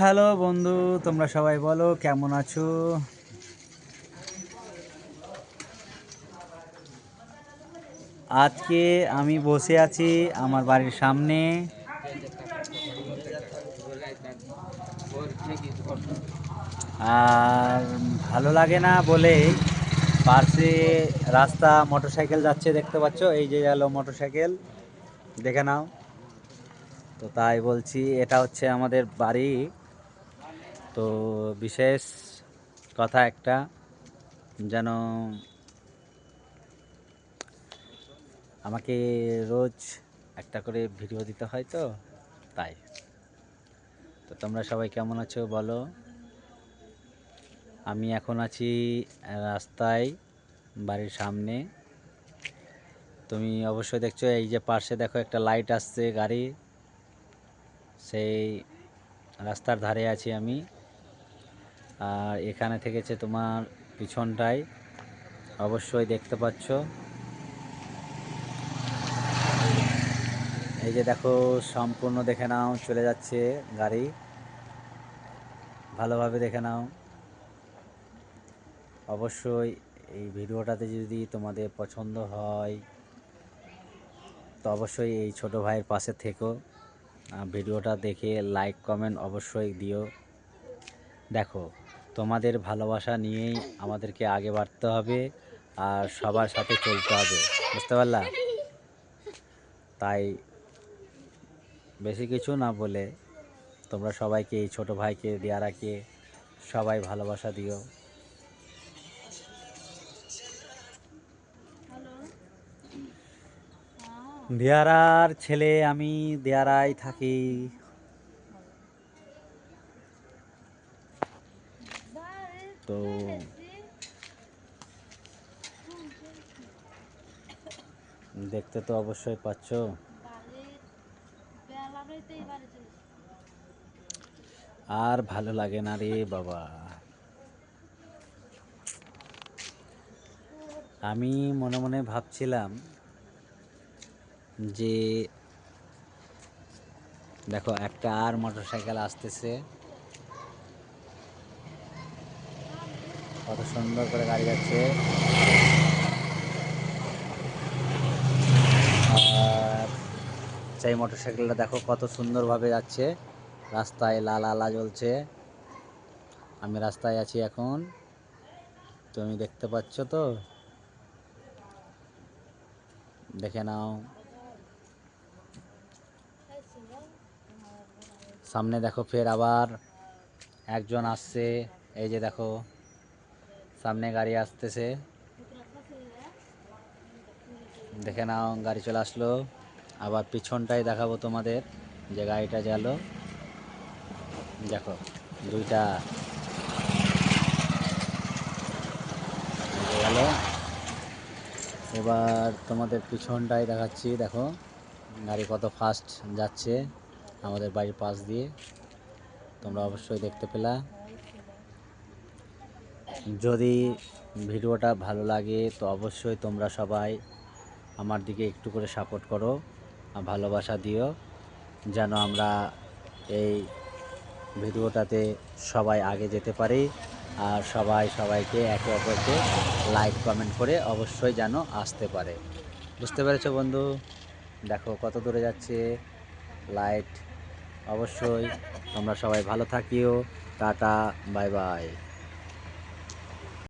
Hello বন্ধু, তোমরা সবাই বলো, কেমন আছো? আজকে আমি বসে আছি আমার বাড়ির সামনে। আর ভালো লাগে না বলে পাশে রাস্তা মোটরসাইকেল যাচ্ছে, দেখতে পাচ্ছ? এই যে গেল মোটরসাইকেল, দেখে নাও। তো তাই বলছি, এটা হচ্ছে আমাদের বাড়ি। তো বিশেষ কথা একটা, যেন আমাকে রোজ একটা করে ভিডিও দিতে হয় তো, তাই। তো তোমরা সবাই কেমন আছো বলো? আমি এখন আছি রাস্তায়, বাড়ির সামনে। তুমি অবশ্যই দেখছ, এই যে পাশে দেখো একটা লাইট আসছে গাড়ি সেই রাস্তার ধারে আছি আমি। আর এখানে থেকেছে তোমার পিছনটায় অবশ্যই দেখতে পাচ্ছ। এই যে দেখো, সম্পূর্ণ দেখে নাও, চলে যাচ্ছে গাড়ি। ভালোভাবে দেখে নাও। অবশ্যই এই ভিডিওটাতে যদি তোমাদের পছন্দ হয়, তো অবশ্যই এই ছোট ভাইয়ের পাশে থেকো। ভিডিওটা দেখে লাইক কমেন্ট অবশ্যই দিও। দেখো তোমাদের ভালোবাসা নিয়েই আমাদেরকে আগে বাড়তে হবে আর সবার সাথে চলতে হবে। বুঝতে পারলা? তাই বেশি কিছু না বলে তোমরা সবাইকে, এই ছোটো ভাইকে, দিয়ারাকে সবাই ভালোবাসা দিও। দিয়ারার ছেলে আমি দিয়ারায় থাকি। তো দেখতে তো অবশ্যই পাচ্ছ। আর ভালো লাগে না রে বাবা। আমি মনে মনে ভাবছিলাম যে, দেখো একটা আর মোটরসাইকেল আসতেছে। কত সুন্দর করে গাড়ি যাচ্ছে। আর সেই মোটরসাইকেলটা দেখো কত সুন্দরভাবে যাচ্ছে। রাস্তায় লাল আলা জ্বলছে। আমি রাস্তায় আছি এখন। তুমি দেখতে পাচ্ছ তো? দেখে নাও। সামনে দেখো ফের আবার একজন আসছে। এই যে দেখো সামনে গাড়ি আসতেছে। দেখে নাও, গাড়ি চলে আসলো। আবার পিছনটাই দেখাবো তোমাদের যে গাড়িটা গেল। দেখো, দুইটা। গেল। এবার তোমাদের পিছনটাই দেখাচ্ছি, দেখো। গাড়ি কত ফাস্ট যাচ্ছে আমাদের বাড়ির পাশ দিয়ে। তোমরা অবশ্যই দেখতে পেলা। যদি ভিডিওটা ভালো লাগে, তো অবশ্যই তোমরা সবাই আমার দিকে একটু করে সাপোর্ট করো ভালোবাসা দিও, যেন আমরা এই ভিডিওটাতে সবাই আগে যেতে পারি আর সবাই সবাইকে একে অপরকে লাইক কমেন্ট করে অবশ্যই যেন আসতে পারে। বুঝতে পেরেছ বন্ধু? দেখো কত দূরে যাচ্ছে। লাইট অবশ্যই তোমরা সবাই ভালো থাকিও। Tata bye bye